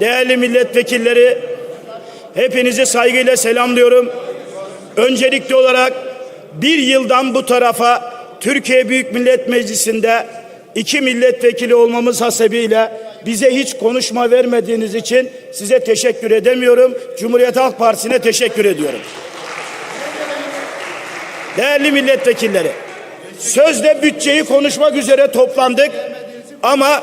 Değerli milletvekilleri, hepinizi saygıyla selamlıyorum. Öncelikli olarak bir yıldan bu tarafa Türkiye Büyük Millet Meclisi'nde iki milletvekili olmamız hasebiyle bize hiç konuşma vermediğiniz için size teşekkür edemiyorum. Cumhuriyet Halk Partisi'ne teşekkür ediyorum. Değerli milletvekilleri, sözde bütçeyi konuşmak üzere toplandık ama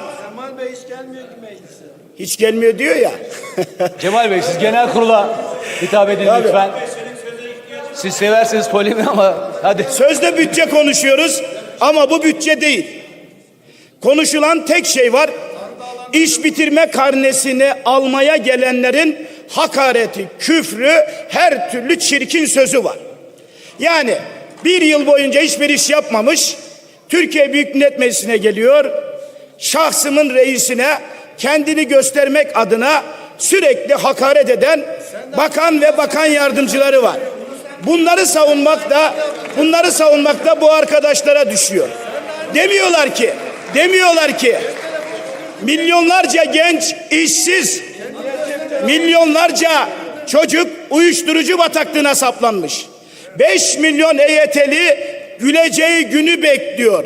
hiç gelmiyor diyor ya. Cemal Bey siz genel kurula hitap edin Tabii. lütfen. Siz seversiniz polemi ama hadi. Sözde bütçe konuşuyoruz ama bu bütçe değil. Konuşulan tek şey var. İş bitirme karnesini almaya gelenlerin hakareti, küfrü, her türlü çirkin sözü var. Yani bir yıl boyunca hiçbir iş yapmamış, Türkiye Büyük Millet Meclisi'ne geliyor, şahsımın reisine kendini göstermek adına sürekli hakaret eden bakan ve bakan yardımcıları var. Bunları savunmak da bunları savunmak da bu arkadaşlara düşüyor. Demiyorlar ki, demiyorlar ki milyonlarca genç işsiz, milyonlarca çocuk uyuşturucu bataklığına saplanmış. 5 milyon EYT'li güleceği günü bekliyor.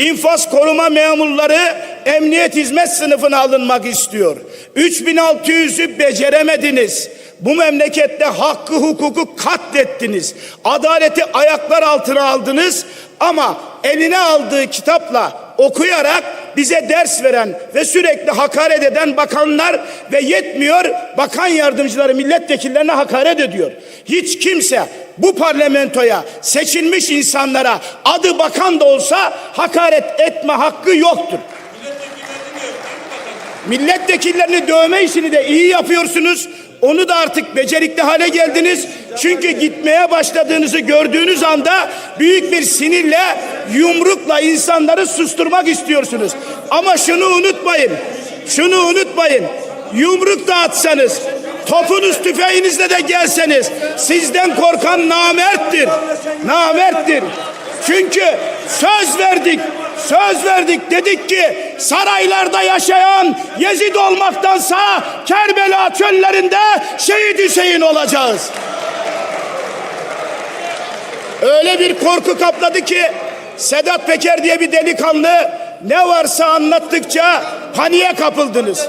İnfaz koruma memurları emniyet hizmet sınıfına alınmak istiyor. 3600'ü beceremediniz. Bu memlekette hakkı hukuku katlettiniz. Adaleti ayaklar altına aldınız ama eline aldığı kitapla okuyarak bize ders veren ve sürekli hakaret eden bakanlar ve yetmiyor bakan yardımcıları milletvekillerine hakaret ediyor. Hiç kimse bu parlamentoya seçilmiş insanlara adı bakan da olsa hakaret etme hakkı yoktur. Milletvekillerini dövme işini de iyi yapıyorsunuz. Onu da artık becerikli hale geldiniz. Çünkü gitmeye başladığınızı gördüğünüz anda büyük bir sinirle yumrukla insanları susturmak istiyorsunuz. Ama şunu unutmayın. Şunu unutmayın. Yumruk da atsanız, topunuz tüfeğinizle de gelseniz sizden korkan namerttir. Namerttir. Çünkü söz verdik, söz verdik dedik ki saraylarda yaşayan Yezid olmaktansa Kerbela çöllerinde şehit Hüseyin olacağız. Öyle bir korku kapladı ki Sedat Peker diye bir delikanlı ne varsa anlattıkça paniğe kapıldınız.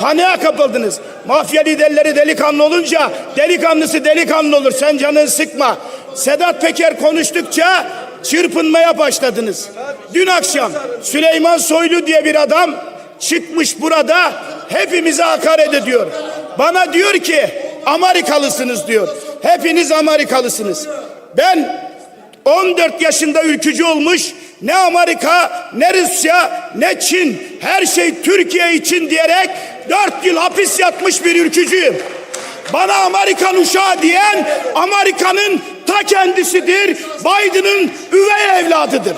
Paniğe kapıldınız. Mafya liderleri delikanlı olunca delikanlısı delikanlı olur. Sen canını sıkma. Sedat Peker konuştukça çırpınmaya başladınız. Dün akşam Süleyman Soylu diye bir adam çıkmış burada hepimize hakaret ediyor. Bana diyor ki Amerikalısınız diyor. Hepiniz Amerikalısınız. Ben 14 yaşında ülkücü olmuş ne Amerika ne Rusya ne Çin her şey Türkiye için diyerek 4 yıl hapis yatmış bir ülkücüyüm. Bana Amerikan uşağı diyen Amerika'nın ta kendisidir. Biden'ın üvey evladıdır.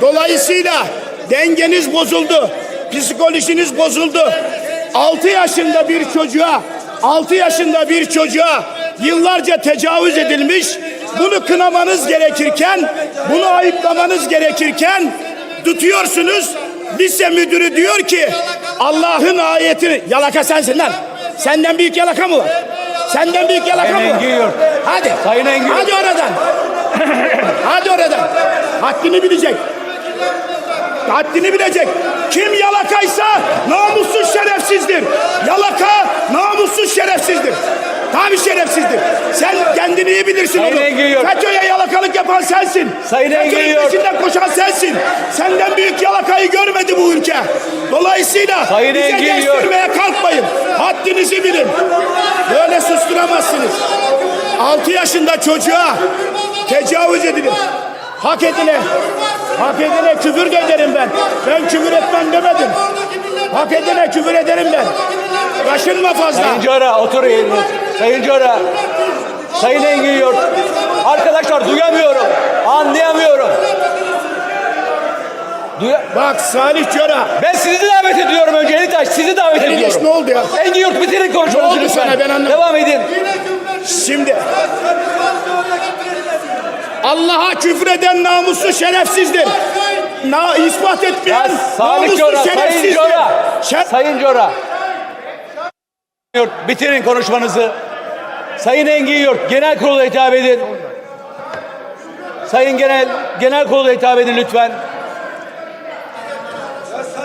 Dolayısıyla dengeniz bozuldu. Psikolojiniz bozuldu. 6 yaşında bir çocuğa 6 yaşında bir çocuğa yıllarca tecavüz edilmiş. Bunu kınamanız gerekirken, bunu ayıplamanız gerekirken tutuyorsunuz. Lise müdürü diyor ki Allah'ın ayetini yalaka sensin lan. Senden büyük yalaka mı var? Senden büyük yalaka mı Yurt. Hadi. Sayın Engin. Hadi oradan. Hadi oradan. Haddini bilecek. Haddini bilecek. Kim yalakaysa namussuz şerefsizdir. Yalaka namussuz şerefsizdir. Tabii şerefsizdir. Sen kendini iyi bilirsin Sayın oğlum. Engin. FETÖ'ye yalakalık yapan sensin. Sayın FETÖ'nün peşinden koşan sensin. Senden büyük yalakayı görmedi bu ülke. Dolayısıyla Sayın bize Engin Yurt. geçtirmeye kalkmayın. Haddinizi bilin. Böyle susturamazsınız. 6 yaşında çocuğa tecavüz edilir. Hak edile, hak edile küfür de ederim ben. Ben küfür etmem demedim. Hak edile küfür ederim ben. Kaşınma fazla. Sayın Cora otur yerine. Sayın Cora. Sayın Engin Yurt. Arkadaşlar duyamıyorum. Anlayamıyorum. Duya Bak Salih Cora. ben sizi davet ediyorum öncelikle. Sizi davet iş ediyorum. ne oldu ya? Engin Yurt bitirin Ne konuşmanızı oldu lütfen. sana? Ben anlamadım. Devam edin. Şimdi Allah'a küfreden namuslu şerefsizdir. na, ispat Ya etmeyen Salih namuslu Cora, Sayın şerefsizdir. Cora, Şer- Sayın Cora. Bitirin konuşmanızı. Sayın Engin Yurt, genel kurula hitap edin. Sayın Genel Genel Kurula hitap edin lütfen.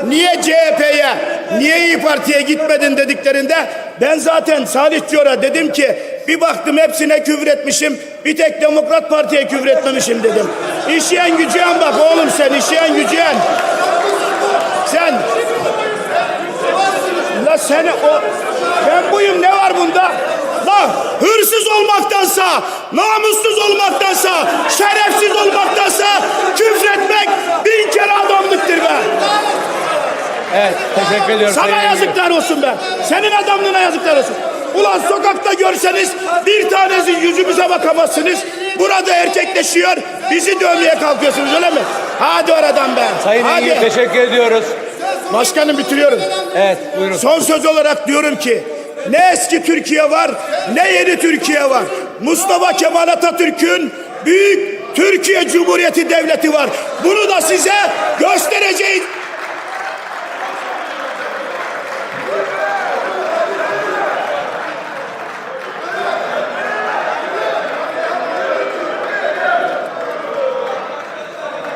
Niye CHP'ye, niye İyi Parti'ye gitmedin dediklerinde ben zaten Salih Ciora dedim ki bir baktım hepsine küfür etmişim. Bir tek Demokrat Parti'ye küfür etmemişim dedim. İşeyen gücüyen bak oğlum sen işeyen gücüyen. Sen La seni o ben buyum ne var bunda? La hırsız olmaktansa, namussuz olmaktansa, şerefsiz olmaktansa küfretmek bin kere adamlıktır be. Evet, teşekkür ediyorum. Sana yazıklar olsun be. Senin adamlığına yazıklar olsun. Ulan sokakta görseniz bir tanesi yüzümüze bakamazsınız. Burada erkekleşiyor. Bizi dövmeye kalkıyorsunuz öyle mi? Hadi oradan be. Sayın Hadi. teşekkür ediyoruz. Başkanım bitiriyorum. Evet, buyurun. Son söz olarak diyorum ki ne eski Türkiye var ne yeni Türkiye var. Mustafa Kemal Atatürk'ün büyük Türkiye Cumhuriyeti Devleti var. Bunu da size göstereceğiz.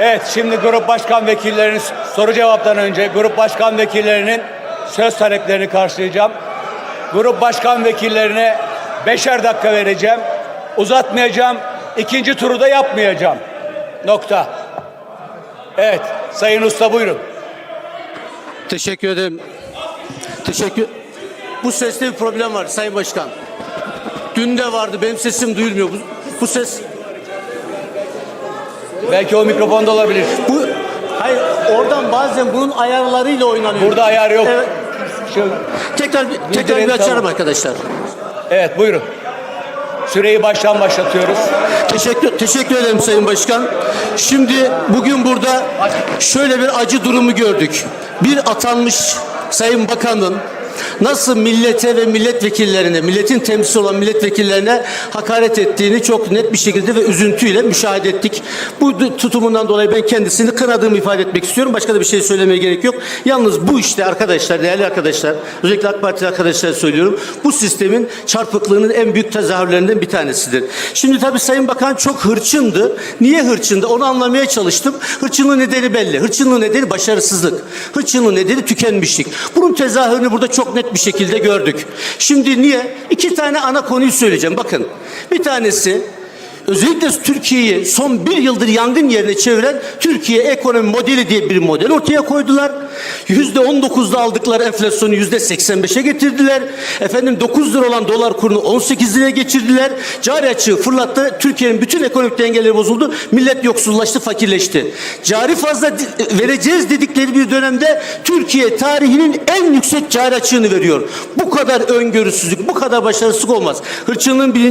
Evet, şimdi grup başkan vekillerinin soru cevaptan önce grup başkan vekillerinin söz taleplerini karşılayacağım. Grup başkan vekillerine beşer dakika vereceğim. Uzatmayacağım. İkinci turu da yapmayacağım. Nokta. Evet, Sayın Usta buyurun. Teşekkür ederim. Teşekkür. Bu seste bir problem var Sayın Başkan. Dün de vardı benim sesim duyulmuyor. Bu, bu ses Belki o mikrofonda olabilir. bu hayır oradan bazen bunun ayarlarıyla oynanıyor. Burada ayar yok. Evet. Şu, Tekrar bir, tekrar bir açarım tamam. arkadaşlar. evet, buyurun. Süreyi baştan başlatıyoruz. Teşekkür teşekkür ederim Sayın Başkan. Şimdi bugün burada şöyle bir acı durumu gördük. Bir atanmış Sayın Bakan'ın nasıl millete ve milletvekillerine, milletin temsilcisi olan milletvekillerine hakaret ettiğini çok net bir şekilde ve üzüntüyle müşahede ettik. Bu tutumundan dolayı ben kendisini kınadığımı ifade etmek istiyorum. Başka da bir şey söylemeye gerek yok. Yalnız bu işte arkadaşlar, değerli arkadaşlar, özellikle AK Parti arkadaşlar söylüyorum. Bu sistemin çarpıklığının en büyük tezahürlerinden bir tanesidir. Şimdi tabii Sayın Bakan çok hırçındı. Niye hırçındı? Onu anlamaya çalıştım. Hırçınlığın nedeni belli. Hırçınlığın nedeni başarısızlık. Hırçınlığın nedeni tükenmişlik. Bunun tezahürünü burada çok net bir şekilde gördük. Şimdi niye? İki tane ana konuyu söyleyeceğim. Bakın. Bir tanesi Özellikle Türkiye'yi son bir yıldır yangın yerine çeviren Türkiye ekonomi modeli diye bir model ortaya koydular. Yüzde on dokuzda aldıkları enflasyonu yüzde seksen beşe getirdiler. Efendim 9 lira olan dolar kurunu 18 liraya geçirdiler. Cari açığı fırlattı. Türkiye'nin bütün ekonomik dengeleri bozuldu. Millet yoksullaştı, fakirleşti. Cari fazla vereceğiz dedikleri bir dönemde Türkiye tarihinin en yüksek cari açığını veriyor. Bu kadar öngörüsüzlük, bu kadar başarısızlık olmaz. Hırçınlığın birinci